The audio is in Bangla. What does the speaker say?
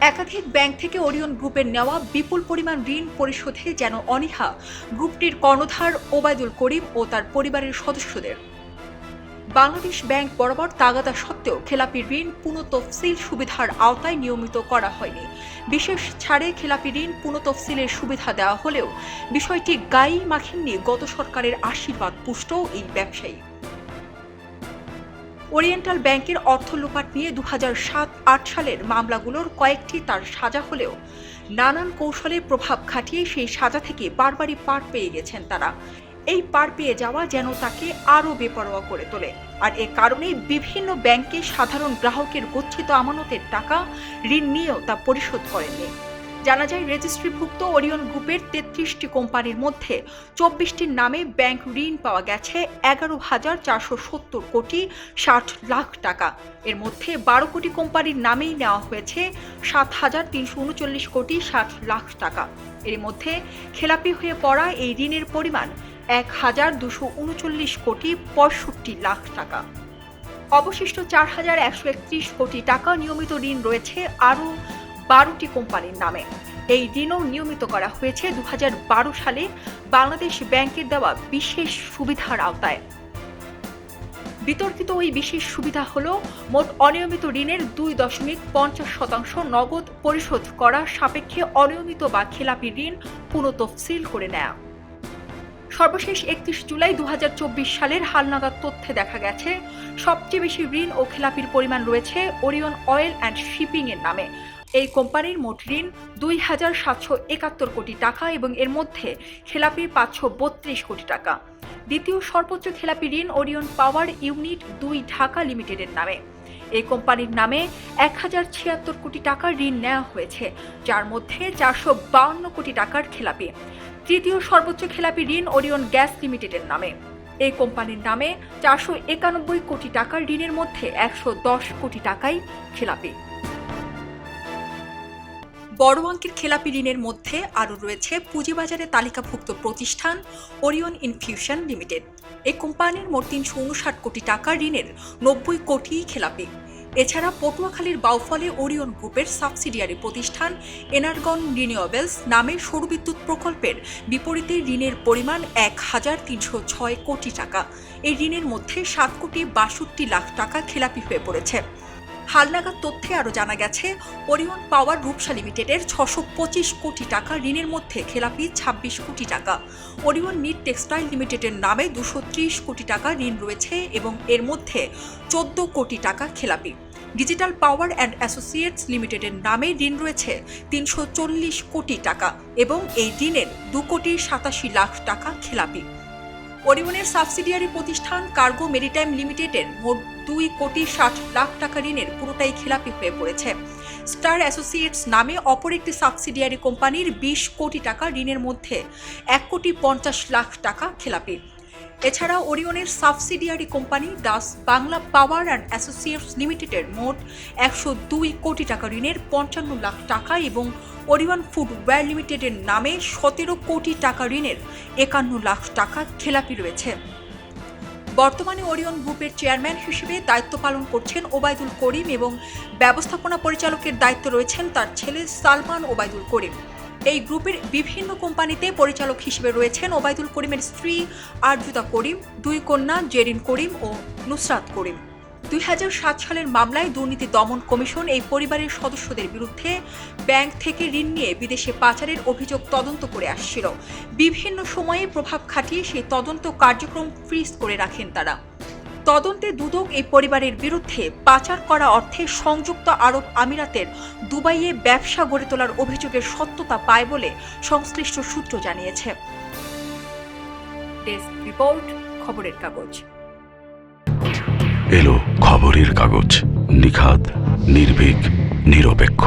একাধিক ব্যাংক থেকে ওরিয়ন গ্রুপের নেওয়া বিপুল পরিমাণ ঋণ পরিশোধে যেন অনীহা, গ্রুপটির কর্ণধার ওবায়দুল করিম ও তার পরিবারের সদস্যদের। বাংলাদেশ ব্যাংক বরাবর তাগাদা সত্ত্বেও খেলাপি ঋণ পুনঃতফসিল সুবিধার আওতায় নিয়মিত করা হয়নি। বিশেষ ছাড়ে খেলাপি ঋণ পুনঃতফসিলের সুবিধা দেওয়া হলেও বিষয়টি গায়ে মাখেননি গত সরকারের আশীর্বাদ পুষ্ট এই ব্যবসায়ী। ওরিয়েন্টাল ব্যাংকের অর্থ লোপাট নিয়ে দু সাত, আট সালের মামলাগুলোর কয়েকটি তার সাজা হলেও নানান কৌশলের প্রভাব খাটিয়ে সেই সাজা থেকে বারবারই পার পেয়ে গেছেন তারা। এই পার পেয়ে যাওয়া যেন তাকে আরও বেপরোয়া করে তোলে। আর এ কারণেই বিভিন্ন ব্যাংকে সাধারণ গ্রাহকের গচ্ছিত আমানতের টাকা ঋণ নিয়েও তা পরিশোধ করেননি। জানা যায় রেজিস্ট্রিভুক্ত ওরিয়ন গ্রুপের তেত্রিশটি কোম্পানির মধ্যে চব্বিশটির নামে ব্যাংক ঋণ পাওয়া গেছে এগারো হাজার চারশো সত্তর কোটি ষাট লাখ টাকা। এর মধ্যে বারো কোটি কোম্পানির নামেই নেওয়া হয়েছে সাত হাজার তিনশো উনচল্লিশ কোটি ষাট লাখ টাকা। এর মধ্যে খেলাপি হয়ে পড়া এই ঋণের পরিমাণ এক হাজার দুশো উনচল্লিশ কোটি পঁয়ষট্টি লাখ টাকা। অবশিষ্ট চার হাজার একশো একত্রিশ কোটি টাকা নিয়মিত ঋণ রয়েছে আরও বারোটি কোম্পানির নামে। এই ঋণও নিয়মিত করা হয়েছে দুহাজার বারো সালে বাংলাদেশ ব্যাংকের দেওয়া বিশেষ সুবিধার আওতায়। বিতর্কিত ওই বিশেষ সুবিধা হল, মোট অনিয়মিত ঋণের দুই দশমিক পঞ্চাশ শতাংশ নগদ পরিশোধ করা সাপেক্ষে অনিয়মিত বা খেলাপি ঋণ পুনঃতফসিল করে নেয়া। সর্বশেষ একত্রিশ জুলাই দু হাজার চব্বিশ সালের হালনাগাদ তথ্যে দেখা গেছে, সবচেয়ে বেশি ঋণ ও খেলাপির পরিমাণ রয়েছে ওরিয়ন অয়েল অ্যান্ড শিপিং এর নামে। এই কোম্পানির মোট ঋণ দুই হাজার সাতশো একাত্তর কোটি টাকা এবং এর মধ্যে খেলাপি পাঁচশো বত্রিশ কোটি টাকা। দ্বিতীয় সর্বোচ্চ খেলাপি ঋণ ওরিয়ন পাওয়ার ইউনিট দুই ঢাকা লিমিটেডের নামে। এই কোম্পানির নামে এক হাজার ছিয়াত্তর কোটি টাকার ঋণ নেওয়া হয়েছে, যার মধ্যে চারশো বাউন্ন কোটি টাকার খেলাপি। তৃতীয় সর্বোচ্চ খেলাপি ঋণ ওরিয়ন গ্যাস লিমিটেডের নামে। এই কোম্পানির নামে চারশো একানব্বই কোটি টাকার ঋণের মধ্যে একশো দশ কোটি টাকাই খেলাপি। বড় অঙ্কের খেলাপি ঋণের মধ্যে আরও রয়েছে পুঁজিবাজারে তালিকাভুক্ত প্রতিষ্ঠান ওরিয়ন ইনফিউশন লিমিটেড। এই কোম্পানির মোট তিনশো উনষাট কোটি টাকা ঋণের নব্বই কোটি খেলাপি। এছাড়া পটুয়াখালীর বাউফলে ওরিয়ন গ্রুপের সাবসিডিয়ারি প্রতিষ্ঠান এনার্গন রিনিউয়েবলস নামে সৌরবিদ্যুৎ প্রকল্পের বিপরীতে ঋণের পরিমাণ এক হাজার তিনশো ছয় কোটি টাকা। এই ঋণের মধ্যে সাত কোটি বাষট্টি লাখ টাকা খেলাপি হয়ে পড়েছে। হালনাগাদ তথ্যে আরও জানা গেছে, ওরিয়ন পাওয়ার রূপসা লিমিটেডের ছশো পঁচিশ কোটি টাকা ঋণের মধ্যে খেলাপি ছাব্বিশ কোটি টাকা। ওরিয়ন নিট টেক্সটাইল লিমিটেডের নামে দুশো ত্রিশ কোটি টাকা ঋণ রয়েছে এবং এর মধ্যে চোদ্দ কোটি টাকা খেলাপি। ডিজিটাল পাওয়ার অ্যান্ড অ্যাসোসিয়েটস লিমিটেডের নামে ঋণ রয়েছে তিনশো চল্লিশ কোটি টাকা এবং এই ঋণের দু কোটি সাতাশি লাখ টাকা খেলাপি। পরিবহনের সাবসিডিয়ারি প্রতিষ্ঠান কার্গো মেরিটাইম লিমিটেডের মোট দুই কোটি ষাট লাখ টাকা ঋণের পুরোটাই খেলাপি হয়ে পড়েছে। স্টার অ্যাসোসিয়েটস নামে অপর একটি সাবসিডিয়ারি কোম্পানির বিশ কোটি টাকা ঋণের মধ্যে এক কোটি পঞ্চাশ লাখ টাকা খেলাপি। এছাড়া ওরিয়নের subsidiary company Das Bangla power and associates লিমিটেডের মোট একশো দুই কোটি টাকা ঋণের পঞ্চান্ন লাখ টাকা এবং ওরিয়ন ফুডওয়্যার লিমিটেডের নামে সতেরো কোটি টাকা ঋণের একান্ন লাখ টাকা খেলাপি রয়েছে। বর্তমানে ওরিয়ন গ্রুপের চেয়ারম্যান হিসেবে দায়িত্ব পালন করছেন ওবায়দুল করিম এবং ব্যবস্থাপনা পরিচালকের দায়িত্ব রয়েছেন তার ছেলে সালমান ওবায়দুল করিম। এই গ্রুপের বিভিন্ন কোম্পানিতে পরিচালক হিসেবে রয়েছেন ওবায়দুল করিমের স্ত্রী আরজুতা করিম, দুই কন্যা জেরিন করিম ও নুসরাত করিম। দুই হাজার সাত সালের মামলায় দুর্নীতি দমন কমিশন এই পরিবারের সদস্যদের বিরুদ্ধে ব্যাংক থেকে ঋণ নিয়ে বিদেশে পাচারের অভিযোগ তদন্ত করে আসছিল। বিভিন্ন সময়ে প্রভাব খাটিয়ে সেই তদন্ত কার্যক্রম ফ্রিজ করে রাখেন তারা। তদন্তে দুদক এই পরিবারের বিরুদ্ধে পাচার করা অর্থে সংযুক্ত আরব আমিরাতের দুবাইয়ে ব্যবসা গড়ে তোলার অভিযোগের সত্যতা পায় বলে সংশ্লিষ্ট সূত্র জানিয়েছে। রিপোর্ট, খবরের কাগজ। এলো খবরের কাগজ। নিখাত নির্ভীক, নিরপেক্ষ।